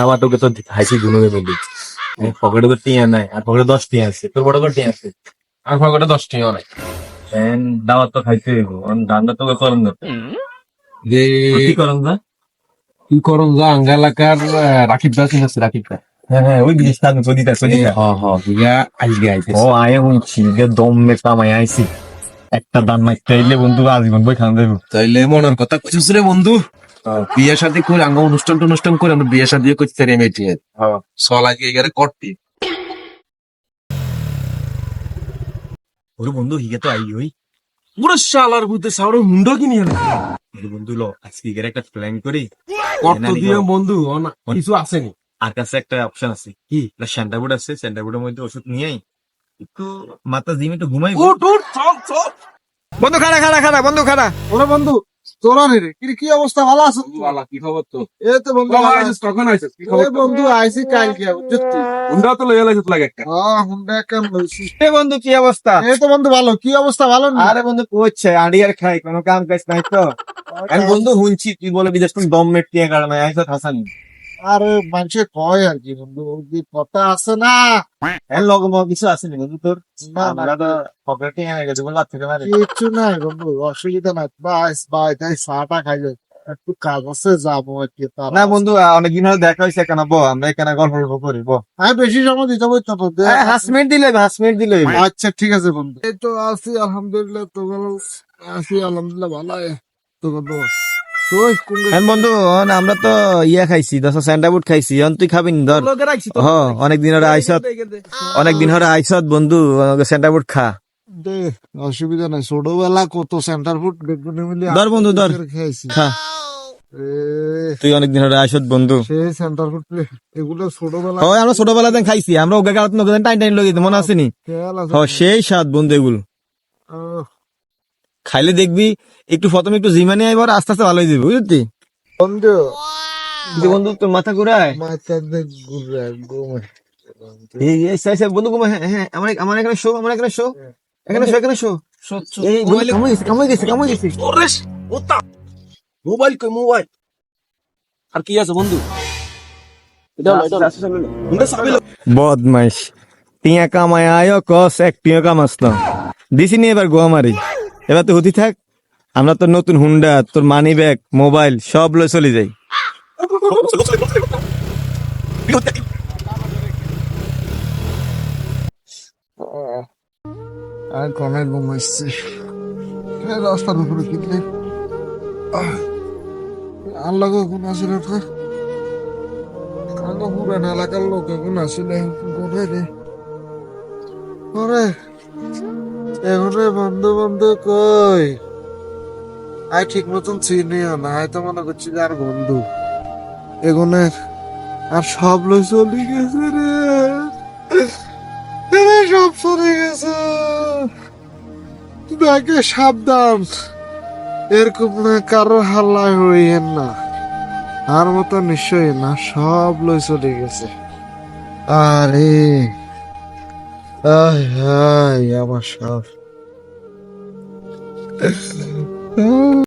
আমার তোকে তো হাইসি গুনুয়ে মিলি। পকেটে তো টিয়া নাই আর পকেটে দশ টিয়া আছে তোর বড় করে টিয়া আছে? আর পকেটে দশ টাকা নাই। এন দাওয়াত তো খাইতে হইব ধান্দা তোকে করন না যে কি করন না কি করুন যা আঙ্গা এলাকার রাকিব দাস আছে রাকিব দা। হ্যাঁ হ্যাঁ ওই জিনিসটা আমি সদিতা সদিতা হ হ ইয়া আজকে আইতেছে ও আয় শুনছি যে দম মে কামাই আইছি। একটা দান মাইতে আইলে বন্ধু আজীবন বই খান দেবো তাইলে মনের কথা কইছিস রে বন্ধু। বিয়ে শাদি করে আঙ্গ অনুষ্ঠান টনুষ্ঠান করে আমরা বিয়ে শাদি করতে পারি মেয়েটি হ্যাঁ। সল আজকে এগারে করতি ওরে বন্ধু হিগে তো আই পুরো শালার সাউরে হুন্ডো কিনি হলো ওরে বন্ধু লো আজকে একটা প্ল্যান করি। কত দিয়ে বন্ধু ও না, কিছু আসেনি আর কাছে একটা অপশন আছে। কি? স্যান্ডাবুড আছে স্যান্ডাবুডের মধ্যে ওষুধ নিয়ে আই একটু মাথা জিম একটু ঘুমাই বন্ধু খাড়া খাড়া খাড়া বন্ধু খাড়া। ওরে বন্ধু তোরা রে কি কি অবস্থা? ভালো আছো বালা কি খবর তো? এই তো বন্ধু কখন আইছিস? কি বন্ধু বুঝছি হুন্ডা তো লইয়া লাইছিস লাগে একটা। হ্যাঁ হুন্ডা কেন লইছি। এ বন্ধু কি অবস্থা? এ তো বন্ধু ভালো। কি অবস্থা? ভালো না? আরে বন্ধু কোচ্ছে খাই কোনো কাম কাজ নাই তো? আমি বন্ধু শুনছি তুই বলে বিদেশ তুমি দম মেটিয়ে কারণ আইসা হাসানি আরে মানুষে কয় আর কি বন্ধু? কথা আছে না? এর লগ মগ কিছু আসেনি বন্ধু তোর? না, না। আমরা তো পকেটে এনে গেছি বল থেকে মারে। কিছু নাই বন্ধু অসুবিধা নাই। বাস বাই তাই চাটা খাই যাই। একটু কাজ আছে যাব আর কি তার না বন্ধু অনেকদিন হলে দেখা হয়েছে কেন? বো আমরা এখানে গল্প গল্প করি বো আমি বেশি সময় দিতে না তো দে। হাস মিনিট দিলে হাস মিনিট দিলে আচ্ছা ঠিক আছে বন্ধু। এই তো আছি আলহামদুলিল্লাহ তো ভালো। আছি আলহামদুলিল্লাহ ভালো। তো বন্ধু। হ্যাঁ বন্ধু আমরা তো ইয়া খাইছি দশ স্যান্ডাবুট খাইছি অন তুই খাবি নি ধর। হ অনেক দিন হরে আইসত অনেক দিন হরে আইসত বন্ধু স্যান্ডাবুট খা। দে অসুবিধা নাই ছোটবেলা কত সেন্টার ফুড ধর বন্ধু, ধর। খাইছি। খা। এ, তুই অনেক দিন হরে আইসত বন্ধু। সেই সেন্টার ফুড এগুলো ছোটবেলা হয় আমরা ছোটবেলাতে খাইছি আমরা ওকে গাড়াত টাইম টাইম লগে মনে আছে নি? খেয়াল আছে হ সেই স্বাদ বন্ধু এগুলো। খাইলে দেখবি একটু প্রথমে একটু জিমানি আইবার আস্তে আস্তে ভালো হয়ে যাবে বুঝলি? বন্ধু। বন্ধু তোর মাথা ঘুরায়? মাথা দেখ ঘুরে ঘুমে এই এই সাই সাই বন্ধু ঘুমা হ্যাঁ হ্যাঁ আমার আমার এখানে শো আমার এখানে শো। এখানে শো এখানে শো। এই বন্ধু কামড়ে গেছে কামড়ে গেছে কামড়ে গেছে ওরে ওতা। মোবাইল কই মোবাইল? আর কি আছে বন্ধু। বদমাইশ। টিয়া কামায় আয়ো কস এক টিয়া কামাস না। দিছি নি এবার গোয়া মারি। এবার তো হতি থাক, আমরা তোর নতুন হুন্ডা, তোর মানি ব্যাগ মোবাইল সব লয়ে চলে যাই। আল্লাহ এলাকার লোক এখন আসলে এখানে বন্ধু বন্ধু কই? আই ঠিক মতন চিনিও না হয়তো মনে করছি যে আর বন্ধু। এগোনের আর সব লই চলে গেছে রে। সব চলে গেছে। ব্যাগে সাবধান। এরকম না কারও হাল্লায় হইয়েন না। আর মতো নিশ্চয়ই না, সব লই চলে গেছে। আরে। আয় হায় আমার সব